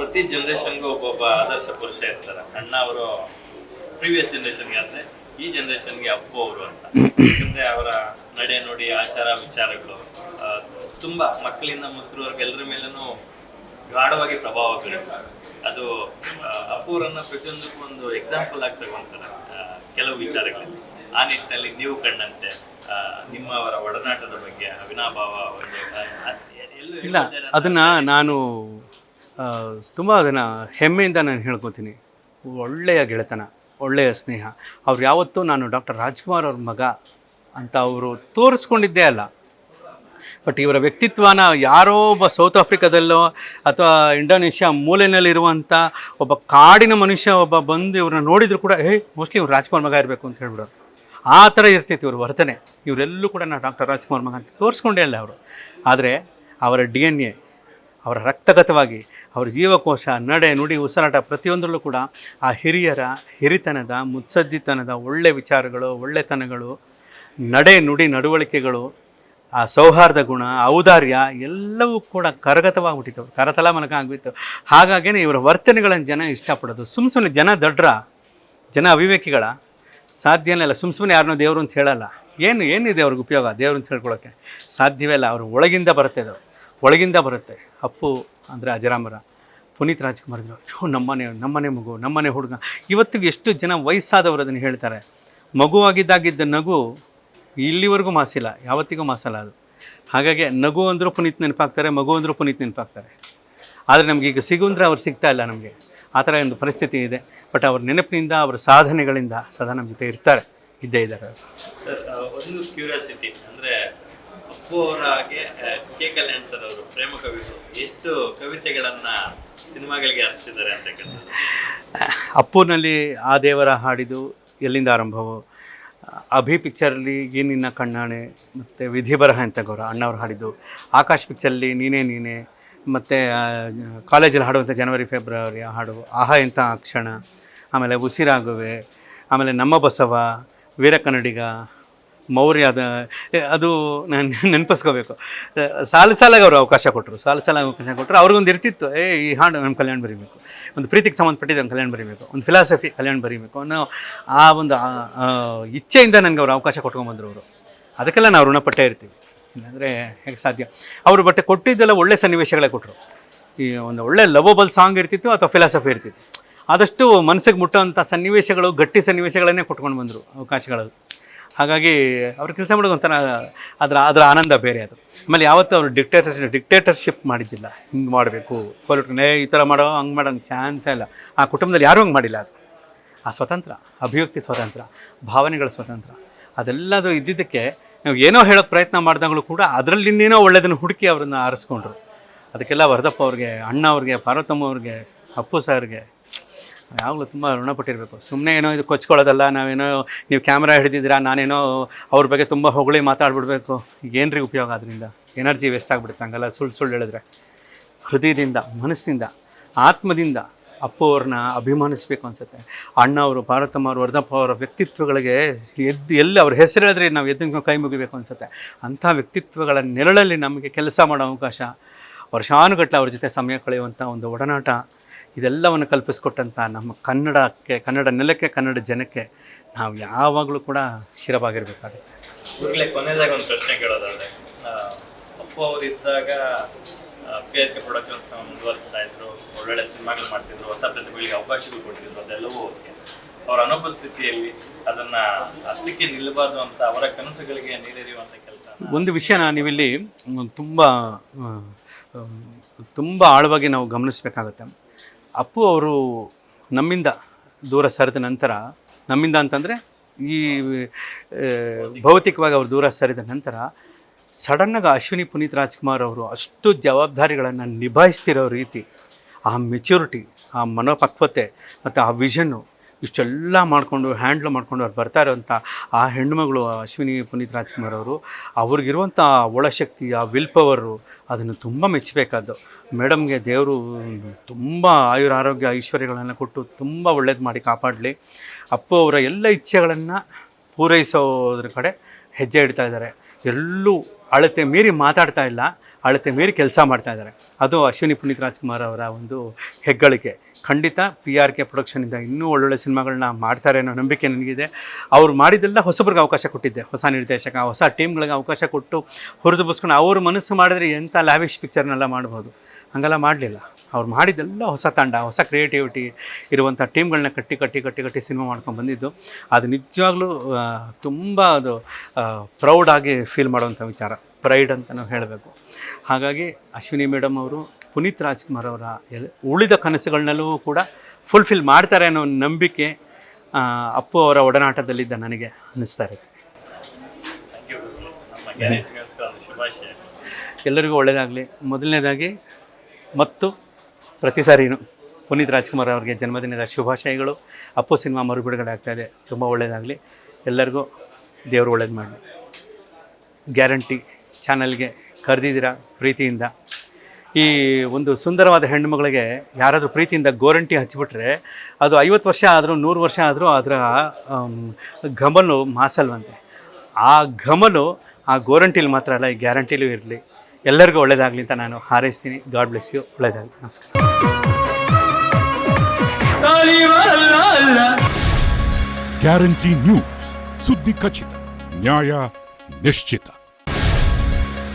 ಪ್ರತಿ ಜನರೇಷನ್ಗೂ ಒಬ್ಬೊಬ್ಬ ಆದರ್ಶ ಪುರುಷ ಇರ್ತಾರೆ. ಅಣ್ಣ ಅವರು ಪ್ರೀವಿಯಸ್ ಜನರೇಷನ್ಗೆ ಆದ್ರೆ ಈ ಜನರೇಷನ್ಗೆ ಅಪ್ಪು ಅವರು ಅಂತ. ಯಾಕಂದರೆ ಅವರ ನಡೆ ನೋಡಿ ಆಚಾರ ವಿಚಾರಗಳು ತುಂಬ ಮಕ್ಕಳಿಂದ ಮುದುಕರವರೆಗೆ ಎಲ್ಲರ ಮೇಲೂ ಗಾಢವಾಗಿ ಪ್ರಭಾವ ಬೀರುತ್ತೆ. ಅದು ಅಪ್ಪುವರನ್ನು ಅಪ್ಪುರನ್ನ ಪ್ರತಿಯೊಂದಕ್ಕೂ ಒಂದು ಎಕ್ಸಾಂಪಲ್ ಆಗಿ ತಗೊಂತಾರೆ ಕೆಲವು ವಿಚಾರಗಳಲ್ಲಿ. ಆ ನಿಟ್ಟಿನಲ್ಲಿ ನೀವು ಕಂಡಂತೆ ಆ, ನಿಮ್ಮ ಅವರ ಒಡನಾಟದ ಬಗ್ಗೆ ಅವಿನಾಭಾವ ಇಲ್ಲ ಅದನ್ನು ನಾನು ತುಂಬ ಅದನ್ನು ಹೆಮ್ಮೆಯಿಂದ ನಾನು ಹೇಳ್ಕೊತೀನಿ. ಒಳ್ಳೆಯ ಗೆಳೆತನ, ಒಳ್ಳೆಯ ಸ್ನೇಹ. ಅವ್ರು ಯಾವತ್ತೂ ನಾನು ಡಾಕ್ಟರ್ ರಾಜ್ಕುಮಾರ್ ಅವ್ರ ಮಗ ಅಂತ ಅವರು ತೋರಿಸ್ಕೊಂಡಿದ್ದೇ ಅಲ್ಲ. ಬಟ್ ಇವರ ವ್ಯಕ್ತಿತ್ವನ ಯಾರೋ ಒಬ್ಬ ಸೌತ್ ಆಫ್ರಿಕಾದಲ್ಲೋ ಅಥವಾ ಇಂಡೋನೇಷ್ಯಾ ಮೂಲೆಯಲ್ಲಿರುವಂಥ ಒಬ್ಬ ಕಾಡಿನ ಮನುಷ್ಯ ಒಬ್ಬ ಬಂದು ಇವ್ರನ್ನ ನೋಡಿದ್ರು ಕೂಡ ಹೇ ಮೋಸ್ಟ್ಲಿ ಇವ್ರು ರಾಜ್ಕುಮಾರ್ ಮಗ ಇರಬೇಕು ಅಂತ ಹೇಳ್ಬಿಡೋರು. ಆ ಥರ ಇರ್ತೈತಿ ಇವ್ರ ವರ್ತನೆ. ಇವರೆಲ್ಲೂ ಕೂಡ ನಾನು ಡಾಕ್ಟರ್ ರಾಜ್ಕುಮಾರ್ ಮಗ ಅಂತ ತೋರಿಸ್ಕೊಂಡೇ ಅಲ್ಲ ಅವರು. ಆದರೆ ಅವರ ಡಿ ಎನ್ ಎ ಅವರ ರಕ್ತಗತವಾಗಿ ಅವರ ಜೀವಕೋಶ, ನಡೆ, ನುಡಿ, ಉಸಿರಾಟ ಪ್ರತಿಯೊಂದರಲ್ಲೂ ಕೂಡ ಆ ಹಿರಿಯರ ಹಿರಿತನದ, ಮುತ್ಸದ್ದಿತನದ ಒಳ್ಳೆ ವಿಚಾರಗಳು, ಒಳ್ಳೆತನಗಳು, ನಡೆ, ನುಡಿ ನಡವಳಿಕೆಗಳು, ಆ ಸೌಹಾರ್ದ ಗುಣ, ಔದಾರ್ಯ ಎಲ್ಲವೂ ಕೂಡ ಕರಗತವಾಗ್ಬಿಟ್ಟಿತ್ತು. ಕರತಲ ಮನಕ ಆಗ್ಬಿತ್ತು ಹಾಗಾಗಿನೇ ಇವರ ವರ್ತನೆಗಳನ್ನು ಜನ ಇಷ್ಟಪಡೋದು. ಸುಮ್ಮ ಸುಮ್ಮನೆ ಜನ ದಡ್ರ, ಜನ ಅವಿವೇಕಿಗಳ, ಸಾಧ್ಯ ಇಲ್ಲ. ಸುಮ್ಮ ಸುಮ್ಮನೆ ಯಾರನ್ನೋ ದೇವರು ಅಂತ ಹೇಳಲ್ಲ. ಏನು, ಏನಿದೆ ಅವ್ರಿಗೆ ಉಪಯೋಗ ದೇವ್ರು ಅಂತ ಹೇಳ್ಕೊಳ್ಳೋಕ್ಕೆ ಸಾಧ್ಯವೇ ಇಲ್ಲ. ಅವ್ರ ಒಳಗಿಂದ ಬರುತ್ತೆ ಅದು. ಒಳಗಿಂದ ಬರುತ್ತೆ. ಅಪ್ಪು ಅಂದರೆ ಅಜರಾಮರ. ಪುನೀತ್ ರಾಜ್ಕುಮಾರ್ ಇದ್ರು ಅಯ್ಯೋ ನಮ್ಮನೆ ನಮ್ಮನೆ ಮಗು, ನಮ್ಮನೆ ಹುಡುಗ. ಇವತ್ತಿಗೆ ಎಷ್ಟು ಜನ ವಯಸ್ಸಾದವರು ಅದನ್ನು ಹೇಳ್ತಾರೆ. ಮಗುವಾಗಿದ್ದಾಗಿದ್ದ ನಗು ಇಲ್ಲಿವರೆಗೂ ಮಾಸಿಲ್ಲ, ಯಾವತ್ತಿಗೂ ಮಾಸಲ್ಲ ಅದು. ಹಾಗಾಗಿ ನಗು ಅಂದರೂ ಪುನೀತ್ ನೆನಪಾಗ್ತಾರೆ, ಮಗು ಅಂದರೂ ಪುನೀತ್ ನೆನಪಾಗ್ತಾರೆ. ಆದರೆ ನಮಗೆ ಈಗ ಸಿಗುಂದ್ರೆ ಅವ್ರು ಸಿಗ್ತಾ ಇಲ್ಲ ನಮಗೆ. ಆ ಥರ ಒಂದು ಪರಿಸ್ಥಿತಿ ಇದೆ. ಬಟ್ ಅವ್ರ ನೆನಪಿನಿಂದ, ಅವರ ಸಾಧನೆಗಳಿಂದ ಸದಾ ನಮ್ಮ ಜೊತೆ ಇರ್ತಾರೆ, ಇದ್ದೇ ಇದ್ದಾರೆ. ಸರ್ ಒಂದು ಕ್ಯೂರಿಯಾಸಿಟಿ. ಅವರ ಕೆ ಕಲ್ಯಾಣ್ ಸರ್ ಅವರು ಪ್ರೇಮ ಕವಿಗಳು ಎಷ್ಟು ಕವಿತೆಗಳನ್ನ ಸಿನಿಮಾಗಳಿಗೆ ಅರ್ಪಿಸಿದ್ದಾರೆ ಅಂತಕ್ಕಂಥದ್ದು ಅಪ್ಪುನಲ್ಲಿ ಆ ದೇವರ ಹಾಡಿದು ಎಲ್ಲಿಂದ ಆರಂಭವು ಅಭಿ ಪಿಕ್ಚರಲ್ಲಿ ನಿನ್ನ ಕಣ್ಣಾಣೆ, ಮತ್ತು ವಿಧಿ ಬರಹ ಅಂತ ಗೌರ ಅಣ್ಣವ್ರು ಹಾಡಿದ್ದು, ಆಕಾಶ್ ಪಿಕ್ಚರಲ್ಲಿ ನೀನೇ ನೀನೇ, ಮತ್ತು ಕಾಲೇಜಲ್ಲಿ ಹಾಡುವಂಥ ಜನವರಿ, ಫೆಬ್ರವರಿ ಹಾಡು, ಆಹಾ ಎಂಥ ಕ್ಷಣ, ಆಮೇಲೆ ಉಸಿರಾಗುವೆ, ಆಮೇಲೆ ನಮ್ಮ ಬಸವ ವೀರ ಕನ್ನಡಿಗ ಅದ ಅದು ನಾನು ನೆನಪಿಸ್ಕೋಬೇಕು. ಸಾಲು ಸಾಲಾಗಿ ಅವರು ಅವಕಾಶ ಕೊಟ್ಟರು ಸಾಲು ಸಾಲಾಗಿ ಅವಕಾಶ ಕೊಟ್ಟರು ಅವ್ರಿಗೊಂದು ಇರ್ತಿತ್ತು. ಏ, ಈ ಹಾಡು ನಮ್ಮ ಕಲ್ಯಾಣ ಬರೀಬೇಕು. ಒಂದು ಪ್ರೀತಿಗೆ ಸಂಬಂಧಪಟ್ಟಿದ್ದು ನಮ್ಮ ಕಲ್ಯಾಣ ಬರೀಬೇಕು. ಒಂದು ಫಿಲಾಸಫಿ ಕಲ್ಯಾಣ ಬರೀಬೇಕು ಅನ್ನೋ ಆ ಒಂದು ಇಚ್ಛೆಯಿಂದ ನನಗೆ ಅವರು ಅವಕಾಶ ಕೊಟ್ಕೊಂಡ್ಬಂದರು ಅವರು. ಅದಕ್ಕೆಲ್ಲ ನಾವು ಋಣಪಟ್ಟೆ ಇರ್ತೀವಿ. ಇಲ್ಲಾಂದರೆ ಹೇಗೆ ಸಾಧ್ಯ? ಅವರು ಬಟ್ಟೆ ಕೊಟ್ಟಿದ್ದೆಲ್ಲ ಒಳ್ಳೆ ಸನ್ನಿವೇಶಗಳೇ ಕೊಟ್ಟರು ಈ ಒಂದು ಒಳ್ಳೆ ಲವಬಲ್ ಸಾಂಗ್ ಇರ್ತಿತ್ತು ಅಥವಾ ಫಿಲಾಸಫಿ ಇರ್ತಿತ್ತು. ಆದಷ್ಟು ಮನಸ್ಸಿಗೆ ಮುಟ್ಟೋಂಥ ಸನ್ನಿವೇಶಗಳು, ಗಟ್ಟಿ ಸನ್ನಿವೇಶಗಳನ್ನೇ ಕೊಟ್ಕೊಂಡು ಬಂದರು ಅವಕಾಶಗಳು. ಹಾಗಾಗಿ ಅವ್ರು ಕೆಲಸ ಮಾಡೋದು ಒಂಥರ ಅದರ ಅದರ ಆನಂದ ಬೇರೆ ಅದು. ಆಮೇಲೆ ಯಾವತ್ತೂ ಅವರು ಡಿಕ್ಟೇಟರ್ ಡಿಕ್ಟೇಟರ್ಶಿಪ್ ಮಾಡಿದ್ದಿಲ್ಲ. ಹಿಂಗೆ ಮಾಡಬೇಕು ನೇ ಈ ಥರ ಮಾಡೋ, ಹಂಗೆ ಮಾಡೋಂಗೆ ಚಾನ್ಸೇ ಇಲ್ಲ. ಆ ಕುಟುಂಬದಲ್ಲಿ ಯಾರೂ ಹಂಗೆ ಮಾಡಿಲ್ಲ ಅದು. ಆ ಸ್ವತಂತ್ರ, ಅಭಿವ್ಯಕ್ತಿ ಸ್ವತಂತ್ರ, ಭಾವನೆಗಳ ಸ್ವತಂತ್ರ ಅದೆಲ್ಲದೂ ಇದ್ದಿದ್ದಕ್ಕೆ ನಾವು ಏನೋ ಹೇಳೋಕ್ಕೆ ಪ್ರಯತ್ನ ಮಾಡಿದಾಗಲೂ ಕೂಡ ಅದರಲ್ಲಿ ಇನ್ನೇನೋ ಒಳ್ಳೆಯದನ್ನು ಹುಡುಕಿ ಅವ್ರನ್ನ ಆರಿಸ್ಕೊಂಡ್ರು. ಅದಕ್ಕೆಲ್ಲ ವರದಪ್ಪ ಅವ್ರಿಗೆ, ಅಣ್ಣ ಅವ್ರಿಗೆ, ಪಾರ್ವತಮ್ಮ ಅವ್ರಿಗೆ, ಅಪ್ಪು ಸರ್ಗೆ ಯಾವಾಗಲೂ ತುಂಬ ಋಣಪಟ್ಟಿರಬೇಕು. ಸುಮ್ಮನೆ ಏನೋ ಇದು ಕೊಚ್ಕೊಳ್ಳೋದಲ್ಲ, ನಾವೇನೋ ನೀವು ಕ್ಯಾಮ್ರಾ ಹಿಡಿದಿದ್ದೀರಾ, ನಾನೇನೋ ಅವ್ರ ಬಗ್ಗೆ ತುಂಬ ಹೊಗಳಿ ಮಾತಾಡ್ಬಿಡ್ಬೇಕು. ಏನ್ರಿ ಉಪಯೋಗ ಅದರಿಂದ ಎನರ್ಜಿ ವೇಸ್ಟ್ ಆಗಿಬಿಡುತ್ತೆ ಹಂಗಲ್ಲ, ಸುಳ್ಳು ಸುಳ್ಳು ಹೇಳಿದ್ರೆ. ಹೃದಯದಿಂದ, ಮನಸ್ಸಿಂದ, ಆತ್ಮದಿಂದ ಅಪ್ಪು ಅವ್ರನ್ನ ಅಭಿಮಾನಿಸ್ಬೇಕು ಅನ್ಸುತ್ತೆ. ಅಣ್ಣ ಅವರು, ಭಾರತಮ್ಮ ಅವರು, ವರ್ಧಪ್ಪ ಅವರ ವ್ಯಕ್ತಿತ್ವಗಳಿಗೆ ಎದ್ದು ಎಲ್ಲಿ ಅವ್ರ ಹೆಸರು ಹೇಳಿದ್ರೆ ನಾವು ಎದ್ದು ಕೈ ಮುಗಿಬೇಕು ಅನ್ಸುತ್ತೆ. ಅಂಥ ವ್ಯಕ್ತಿತ್ವಗಳ ನೆರಳಲ್ಲಿ ನಮಗೆ ಕೆಲಸ ಮಾಡೋ ಅವಕಾಶ ವರ್ಷಾನುಗಟ್ಟಲೆ ಅವ್ರ ಜೊತೆ ಸಮಯ ಕಳೆಯುವಂಥ ಒಂದು ಒಡನಾಟ ಇದೆಲ್ಲವನ್ನು ಕಲ್ಪಿಸ್ಕೊಟ್ಟಂಥ ನಮ್ಮ ಕನ್ನಡಕ್ಕೆ ಕನ್ನಡ ನೆಲಕ್ಕೆ ಕನ್ನಡ ಜನಕ್ಕೆ ನಾವು ಯಾವಾಗಲೂ ಕೂಡ ಶಿರವಾಗಿರಬೇಕಾಗುತ್ತೆ ಇವಾಗಲೇ ಕೊನೆಯದಾಗ ಒಂದು ಪ್ರಶ್ನೆ ಕೇಳೋದಾದ್ರೆ ಅಪ್ಪ ಅಪ್ಪು ಅವರು ಇದ್ದಾಗ ಪಿ ಎಚ್ ಕೆ ಪ್ರೊಡಕ್ಷನ್ಸ್ನ ಮುಂದುವರಿಸ್ತಾ ಇದ್ರು ಒಳ್ಳೊಳ್ಳೆ ಸಿನಿಮಾಗಳು ಮಾಡ್ತಿದ್ರು ಹೊಸ ಪ್ರತಿಭೆಗಳಿಗೆ ಅವಕಾಶಗಳು ಕೊಡ್ತಿದ್ರು ಅದೆಲ್ಲವೂ ಓಕೆ. ಅವರ ಅನುಪಸ್ಥಿತಿಯಲ್ಲಿ ಅದನ್ನ ಅಷ್ಟಕ್ಕೆ ನಿಲ್ಲಬಾರ್ದು ಅಂತ ಅವರ ಕನಸುಗಳಿಗೆ ನೀರೆರಿಯುವಂತ ಕೆಲಸ ಒಂದು ವಿಷಯನ ನೀವಿಲ್ಲಿ ತುಂಬ ತುಂಬ ಆಳವಾಗಿ ನಾವು ಗಮನಿಸಬೇಕಾಗುತ್ತೆ. ಅಪ್ಪು ಅವರು ನಮ್ಮಿಂದ ದೂರ ಸರಿದ ನಂತರ, ನಮ್ಮಿಂದ ಅಂತಂದರೆ ಈ ಭೌತಿಕವಾಗಿ ಅವರು ದೂರ ಸರಿದ ನಂತರ ಸಡನ್ನಾಗಿ ಅಶ್ವಿನಿ ಪುನೀತ್ ರಾಜ್ಕುಮಾರ್ ಅವರು ಅಷ್ಟು ಜವಾಬ್ದಾರಿಗಳನ್ನು ನಿಭಾಯಿಸ್ತಿರೋ ರೀತಿ, ಆ ಮೆಚುರಿಟಿ ಆ ಮನೋಪಕ್ವತೆ ಮತ್ತು ಆ ವಿಷನ್ನು ಇಷ್ಟೆಲ್ಲ ಮಾಡಿಕೊಂಡು ಹ್ಯಾಂಡ್ಲ್ ಮಾಡಿಕೊಂಡು ಅವ್ರು ಬರ್ತಾ ಇರೋಂಥ ಆ ಹೆಣ್ಣುಮಗಳು ಅಶ್ವಿನಿ ಪುನೀತ್ ರಾಜ್ಕುಮಾರ್ ಅವರು, ಅವ್ರಿಗಿರುವಂಥ ಒಳಶಕ್ತಿ, ಆ ವಿಲ್ ಪವರು ಅದನ್ನು ತುಂಬ ಮೆಚ್ಚಬೇಕಾದ್ದು. ಮೇಡಮ್ಗೆ ದೇವರು ತುಂಬ ಆಯುರ ಆರೋಗ್ಯ ಐಶ್ವರ್ಯಗಳನ್ನು ಕೊಟ್ಟು ತುಂಬ ಒಳ್ಳೇದು ಮಾಡಿ ಕಾಪಾಡಲಿ. ಅಪ್ಪು ಅವರ ಎಲ್ಲ ಇಚ್ಛೆಗಳನ್ನು ಪೂರೈಸೋದ್ರ ಕಡೆ ಹೆಜ್ಜೆ ಇಡ್ತಾ ಇದ್ದಾರೆ. ಎಲ್ಲೂ ಅಳತೆ ಮೀರಿ ಮಾತಾಡ್ತಾ ಇಲ್ಲ. ಅಳತೆ ಮೀರಿ ಕೆಲಸ ಮಾಡ್ತಾ ಇದ್ದಾರೆ. ಅದು ಅಶ್ವಿನಿ ಪುನೀತ್ ರಾಜ್ಕುಮಾರ್ ಅವರ ಒಂದು ಹೆಗ್ಗಳಿಕೆ. ಖಂಡಿತ ಪಿ ಆರ್ ಕೆ ಪ್ರೊಡಕ್ಷನಿಂದ ಇನ್ನೂ ಒಳ್ಳೊಳ್ಳೆ ಸಿನಿಮಾಗಳನ್ನ ಮಾಡ್ತಾರೆ ಅನ್ನೋ ನಂಬಿಕೆ ನನಗಿದೆ. ಅವ್ರು ಮಾಡಿದ್ದೆಲ್ಲ ಹೊಸಬ್ರಿಗೆ ಅವಕಾಶ ಕೊಟ್ಟಿದ್ದೆ. ಹೊಸ ನಿರ್ದೇಶಕ, ಹೊಸ ಟೀಮ್ಗಳಿಗೆ ಅವಕಾಶ ಕೊಟ್ಟು ಹುರಿದು ಬಸ್ಕೊಂಡು ಅವ್ರ ಮನಸ್ಸು ಮಾಡಿದ್ರೆ ಎಂಥ ಲ್ಯಾವಿಶ್ ಪಿಕ್ಚರ್ನೆಲ್ಲ ಮಾಡ್ಬೋದು. ಹಂಗೆಲ್ಲ ಮಾಡಲಿಲ್ಲ. ಅವ್ರು ಮಾಡಿದ್ದೆಲ್ಲ ಹೊಸ ತಂಡ, ಹೊಸ ಕ್ರಿಯೇಟಿವಿಟಿ ಇರುವಂಥ ಟೀಮ್ಗಳನ್ನ ಕಟ್ಟಿ ಕಟ್ಟಿ ಕಟ್ಟಿ ಕಟ್ಟಿ ಸಿನಿಮಾ ಮಾಡ್ಕೊಂಡು ಬಂದಿದ್ದು. ಅದು ನಿಜವಾಗ್ಲೂ ತುಂಬ ಅದು ಪ್ರೌಡಾಗಿ ಫೀಲ್ ಮಾಡುವಂಥ ವಿಚಾರ. ಪ್ರೈಡ್ ಅಂತ ನಾವು ಹೇಳಬೇಕು. ಹಾಗಾಗಿ ಅಶ್ವಿನಿ ಮೇಡಮ್ ಅವರು, ಪುನೀತ್ ರಾಜ್ಕುಮಾರ್ ಅವರ ಎಲ್, ಉಳಿದ ಕನಸುಗಳನ್ನಲ್ಲೂ ಕೂಡ ಫುಲ್ಫಿಲ್ ಮಾಡ್ತಾರೆ ಅನ್ನೋ ಒಂದು ನಂಬಿಕೆ ಅಪ್ಪು ಅವರ ಒಡನಾಟದಲ್ಲಿದ್ದ ನನಗೆ ಅನ್ನಿಸ್ತಾ ಇರುತ್ತೆ. ಎಲ್ಲರಿಗೂ ಒಳ್ಳೆಯದಾಗಲಿ ಮೊದಲನೇದಾಗಿ, ಮತ್ತು ಪ್ರತಿ ಸಾರಿನೂ ಪುನೀತ್ ರಾಜ್ಕುಮಾರ್ ಅವರಿಗೆ ಜನ್ಮದಿನದ ಶುಭಾಶಯಗಳು. ಅಪ್ಪು ಸಿನಿಮಾ ಮರುಬಿಡುಗಡೆ ಆಗ್ತಾಯಿದೆ ತುಂಬ ಒಳ್ಳೆಯದಾಗಲಿ ಎಲ್ಲರಿಗೂ ದೇವರು ಒಳ್ಳೇದು ಮಾಡಲಿ. ಗ್ಯಾರಂಟಿ ಚಾನಲ್ಗೆ ಕರೆದಿದ್ದೀರಾ ಪ್ರೀತಿಯಿಂದ? ಈ ಒಂದು ಸುಂದರವಾದ ಹೆಣ್ಣುಮಗಳಿಗೆ ಯಾರಾದರೂ ಪ್ರೀತಿಯಿಂದ ಗೋರಂಟಿ ಹಚ್ಚಿಬಿಟ್ರೆ ಅದು ಐವತ್ತು ವರ್ಷ ಆದರೂ, ನೂರು ವರ್ಷ ಆದರೂ ಅದರ ಘಮಲು ಮಾಸಲ್ವಂತೆ. ಆ ಘಮಲು ಆ ಗೋರಂಟಿಲಿ ಮಾತ್ರ ಅಲ್ಲ, ಈ ಗ್ಯಾರಂಟಿಲೂ ಇರಲಿ. ಎಲ್ಲರಿಗೂ ಒಳ್ಳೆಯದಾಗಲಿ ಅಂತ ನಾನು ಹಾರೈಸ್ತೀನಿ. ಗಾಡ್ ಬ್ಲೆಸ್ ಯು ಒಳ್ಳೆಯದಾಗಲಿ ನಮಸ್ಕಾರ. Guarantee news. ಸುದ್ದಿ ಖಚಿತ, ನ್ಯಾಯ ನಿಶ್ಚಿತ.